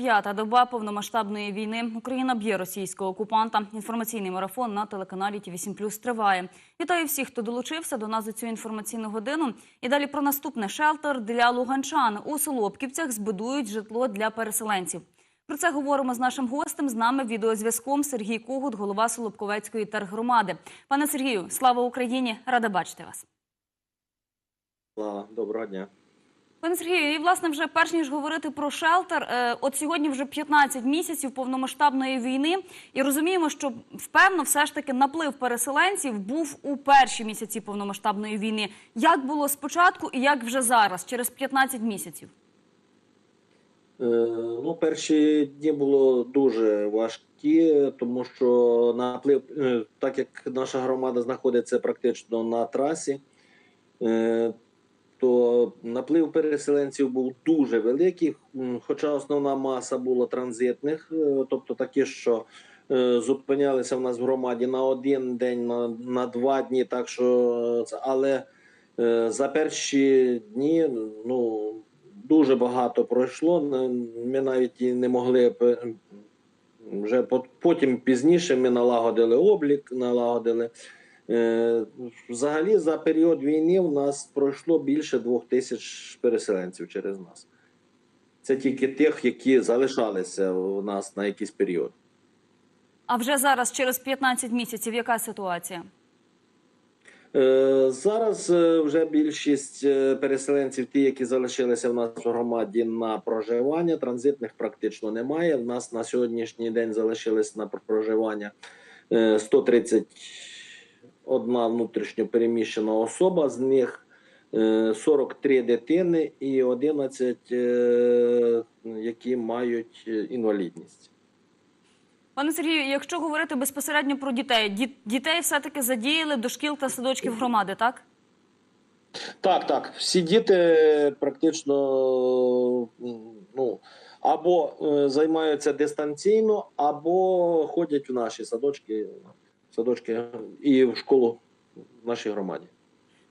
55-та доба повномасштабної війни. Україна б'є російського окупанта. Інформаційний марафон на телеканалі Ті 8 триває. Вітаю всіх, хто долучився до нас за цю інформаційну годину. І далі про наступне шелтер для луганчан. У Солопківцях збудують житло для переселенців. Про це говоримо з нашим гостем. З нами відеозв'язком Сергій Когут, голова Солопковецької тергромади. Пане Сергію, слава Україні! Рада бачити вас. Доброго дня. Пане Сергію, і власне вже перш ніж говорити про шелтер, е, от сьогодні вже 15 місяців повномасштабної війни, і розуміємо, що впевно, все ж таки наплив переселенців був у перші місяці повномасштабної війни. Як було спочатку і як вже зараз, через 15 місяців? Е, ну, перші дні було дуже важкі, тому що наплив, е, так як наша громада знаходиться практично на трасі, е, то наплив переселенців був дуже великий, хоча основна маса була транзитних, е, тобто такі, що е, зупинялися в нас в громаді на один день, на, на два дні. Так що, це- але е, за перші дні ну, дуже багато пройшло. Ми навіть і не могли е, вже пот- потім пізніше ми налагодили облік, налагодили. Е, взагалі, за період війни в нас пройшло більше двох тисяч переселенців через нас. Це тільки тих, які залишалися у нас на якийсь період. А вже зараз, через 15 місяців, яка ситуація? Е, зараз е, вже більшість переселенців, ті, які залишилися в нас в громаді на проживання, транзитних практично немає. В нас на сьогоднішній день залишилось на проживання 130 одна внутрішньопереміщена особа, з них е, 43 дитини і 11, е, які мають е, інвалідність. Пане Сергію, якщо говорити безпосередньо про дітей, дітей все-таки задіяли до шкіл та садочків громади, так? Так, так. Всі діти практично ну, або займаються дистанційно, або ходять в наші садочки садочки і в школу в нашій громаді.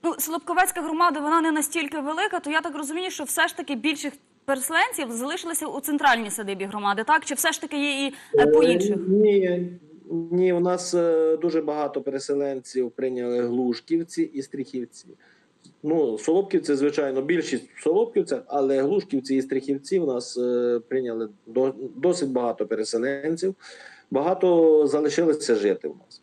Ну, Солобковецька громада вона не настільки велика, то я так розумію, що все ж таки більших переселенців залишилися у центральній садибі громади, так? Чи все ж таки є і е, по інших? Е, Ні, ні, у нас е, дуже багато переселенців прийняли Глушківці і Стріхівці. Ну, Солопківці, звичайно, більшість в Солопківцях, але Глушківці і Стріхівці у нас прийняли до, досить багато переселенців. Багато залишилося жити в нас.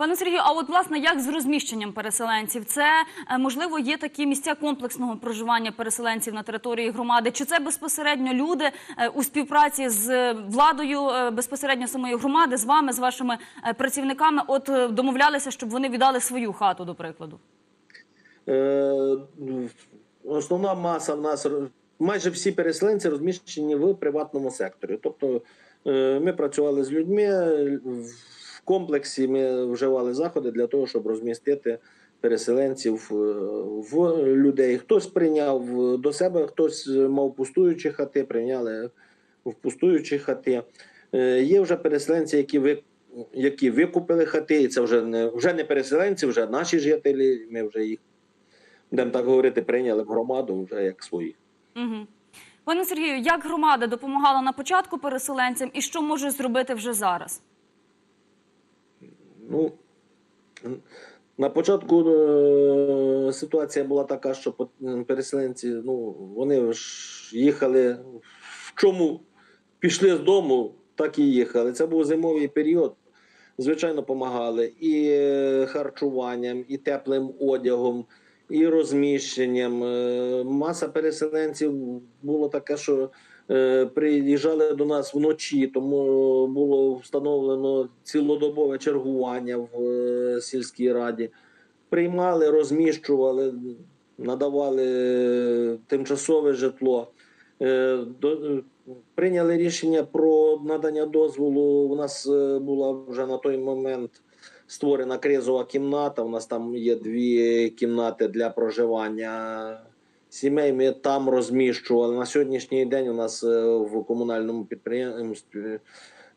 Пане Сергію, а от власне як з розміщенням переселенців? Це е, можливо є такі місця комплексного проживання переселенців на території громади? Чи це безпосередньо люди е, у співпраці з владою е, безпосередньо самої громади, з вами, з вашими працівниками? От домовлялися, щоб вони віддали свою хату, до прикладу? Е, основна маса в нас майже всі переселенці розміщені в приватному секторі. Тобто ми працювали з людьми комплексі. Ми вживали заходи для того, щоб розмістити переселенців е, в людей. Хтось прийняв до себе, хтось мав пустуючі хати, прийняли в пустуючі хати. Е, Є вже переселенці, які ви. Які викупили хати, і це вже не вже не переселенці, вже наші жителі. Ми вже їх будемо так говорити, прийняли в громаду вже як свої. Угу. Пане Сергію, як громада допомагала на початку переселенцям і що може зробити вже зараз? Ну на початку е, ситуація була така, що переселенці, ну вони ж їхали в чому пішли з дому, так і їхали. Це був зимовий період. Звичайно, допомагали і е, харчуванням, і теплим одягом, і розміщенням. Е, Маса переселенців було таке, що е, приїжджали до нас вночі, тому було встановлено цілодобове чергування в е, сільській раді. Приймали, розміщували, надавали е, тимчасове житло. Е, Прийняли рішення про надання дозволу. У нас е, була вже на той момент створена кризова кімната. У нас там є дві кімнати для проживання сімей. Ми там розміщували. На сьогоднішній день у нас е, в комунальному підприємстві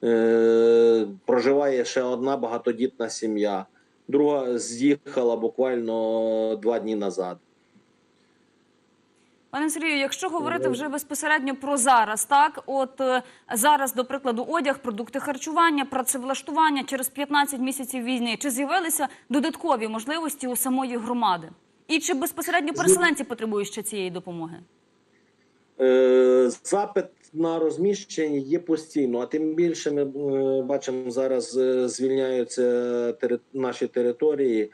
е, проживає ще одна багатодітна сім'я. Друга з'їхала буквально два дні назад. Пане Сергію, якщо говорити вже безпосередньо про зараз, так от е, зараз, до прикладу, одяг, продукти харчування, працевлаштування через 15 місяців війни, чи з'явилися додаткові можливості у самої громади? І чи безпосередньо переселенці потребують ще цієї допомоги? Е, Запит на розміщення є постійно, а тим більше ми е, бачимо зараз е, звільняються наші території,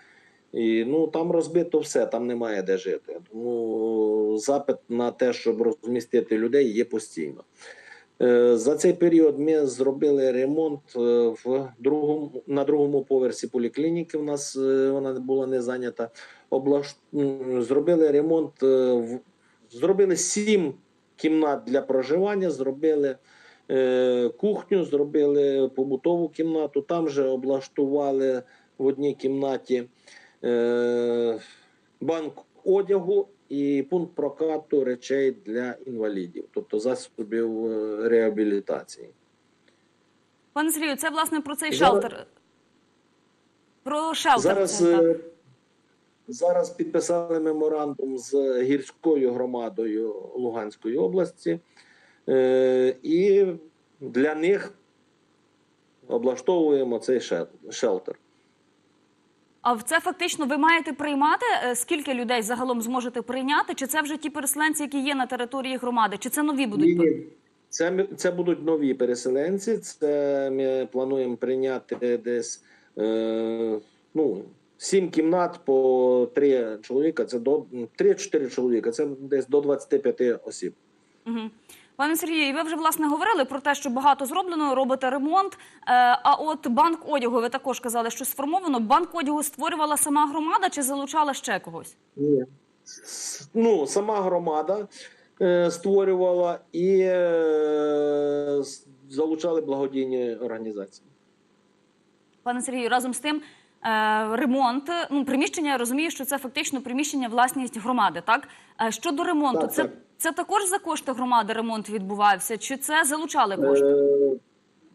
і ну там розбито все, там немає де жити. Тому запит на те, щоб розмістити людей, є постійно. Е, За цей період ми зробили ремонт е, в другому на другому поверсі поліклініки. У нас е, вона була не зайнята. Облаш... Зробили ремонт зробили сім кімнат для проживання, зробили кухню, зробили побутову кімнату. Там же облаштували в одній кімнаті банк одягу і пункт прокату речей для інвалідів, тобто засобів е, реабілітації. Пане Сергію, це власне про цей Зараз- шелтер. Про шелтер. Зараз, це, е, зараз підписали меморандум з гірською громадою Луганської області, е, і для них облаштовуємо цей шелтер. А в це фактично ви маєте приймати? Е, Скільки людей загалом зможете прийняти? Чи це вже ті переселенці, які є на території громади? Чи це нові будуть? Ні, Це, ми- це будуть нові переселенці. Це ми плануємо прийняти десь е, ну, сім кімнат по три чоловіка. Це до 3-4 чоловіка. Це десь до 25 осіб. Угу. Пане Сергію, ви вже власне говорили про те, що багато зроблено, робите ремонт. Е, а от банк одягу, ви також казали, що сформовано. Банк одягу створювала сама громада чи залучала ще когось? Ні. Ну, сама громада е, створювала і е, залучали благодійні організації. Пане Сергію, разом з тим. Ремонт, ну приміщення, я розумію, що це фактично приміщення власність громади. Так щодо ремонту, Так, це, так. Це також за кошти громади ремонт відбувався, чи це залучали кошти? Е,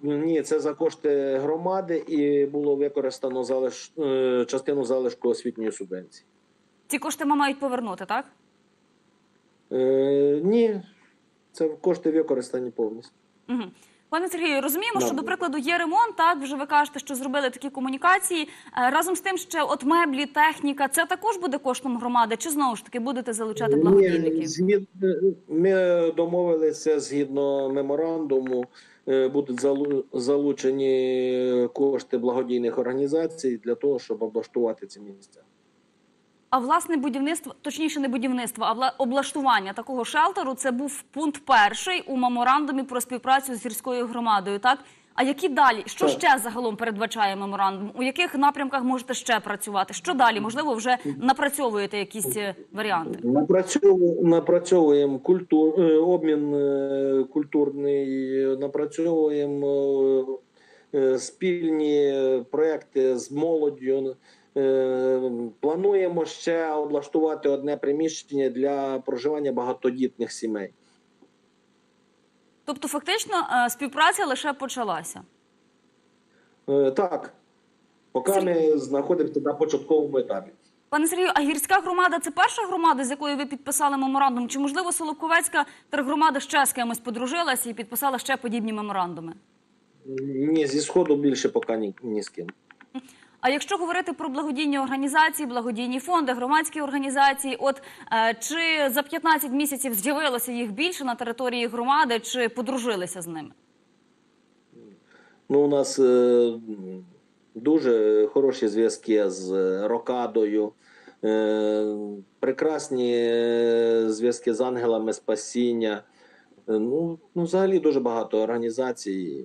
Ні, це за кошти громади і було використано залиш... е, частину залишку освітньої субвенції. Ці кошти ми мають повернути, так? Е, ні, це кошти використані повністю. Угу. Пане Сергію, розуміємо, що до прикладу є ремонт. Так вже ви кажете, що зробили такі комунікації. Е, Разом з тим, ще от меблі, техніка, це також буде коштом громади, чи знову ж таки будете залучати благодійників? Згід... Ми домовилися згідно меморандуму. е, Будуть залу- залучені кошти благодійних організацій для того, щоб облаштувати ці місця. А власне будівництво, точніше, не будівництво, а вла- облаштування такого шелтеру. Це був пункт перший у меморандумі про співпрацю з гірською громадою. Так а які далі? Що Так. ще загалом передбачає меморандум? У яких напрямках можете ще працювати? Що далі? Можливо, вже напрацьовуєте якісь е, варіанти? Напрацьовуємо, культур, е, обмін е, культурний, напрацьовуємо спільні проекти з молоддю. Е, Плануємо ще облаштувати одне приміщення для проживання багатодітних сімей. Тобто, фактично, е, співпраця лише почалася. Е, Так, поки ми знаходимося на початковому етапі. Пане Сергію, а гірська громада це перша громада, з якою ви підписали меморандум? Чи можливо Соловковецька тергромада ще з кимось подружилася і підписала ще подібні меморандуми? Ні, зі сходу більше поки ні, ні з ким. А якщо говорити про благодійні організації, благодійні фонди, громадські організації, от е, чи за 15 місяців з'явилося їх більше на території громади, чи подружилися з ними? Ну, у нас е, дуже хороші зв'язки з Рокадою, е, прекрасні зв'язки з ангелами спасіння. Ну, ну, взагалі дуже багато організацій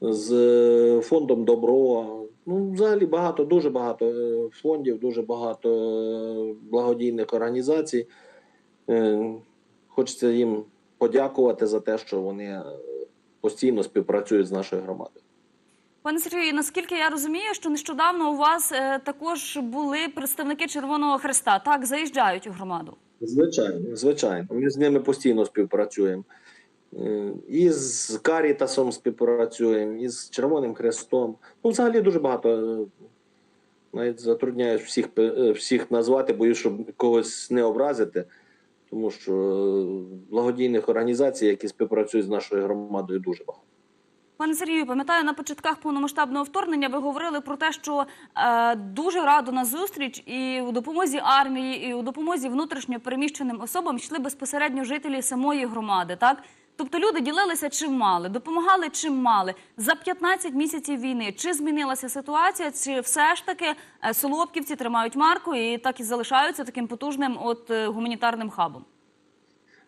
з е, фондом Добро. Ну, взагалі багато, дуже багато е, фондів, дуже багато е, благодійних організацій. Хочеться їм подякувати за те, що вони постійно співпрацюють з нашою громадою. Пане Сергію, наскільки я розумію, що нещодавно у вас також були представники Червоного Хреста, так заїжджають у громаду. Звичайно, звичайно. Ми з ними постійно співпрацюємо. Е, І з Карітасом співпрацюємо, і з Червоним Хрестом. Ну, взагалі дуже багато. е, Навіть затрудняюсь всіх, е, всіх назвати, боюсь, щоб когось не образити. тому що благодійних організацій, які співпрацюють з нашою громадою, дуже багато. Пане Сергію, пам'ятаю, на початках повномасштабного вторгнення ви говорили про те, що е, дуже радо на зустріч і у допомозі армії, і у допомозі внутрішньо переміщеним особам йшли безпосередньо жителі самої громади. Так, тобто люди ділилися чим мали, допомагали чим мали за 15 місяців війни. Чи змінилася ситуація? Чи все ж таки е, солодківці тримають марку і так і залишаються таким потужним от е, гуманітарним хабом?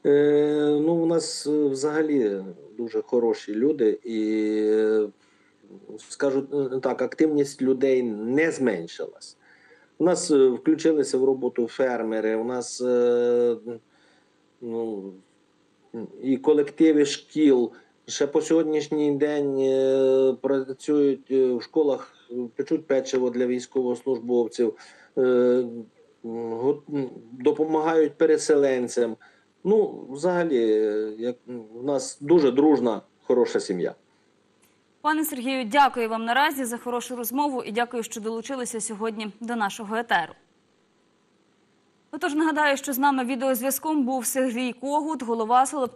Е, ну, у нас е, взагалі дуже хороші люди, і скажу так, активність людей не зменшилась. У нас включилися в роботу фермери, у нас ну, і колективи шкіл. Ще по сьогоднішній день е, працюють е, в школах, е, печуть печиво для військовослужбовців, го- допомагають переселенцям. Ну, взагалі, як в нас дуже дружна, хороша сім'я. Пане Сергію, дякую вам наразі за хорошу розмову і дякую, що долучилися сьогодні до нашого етеру. Отож, нагадаю, що з нами відеозв'язком був Сергій Когут, голова Солод-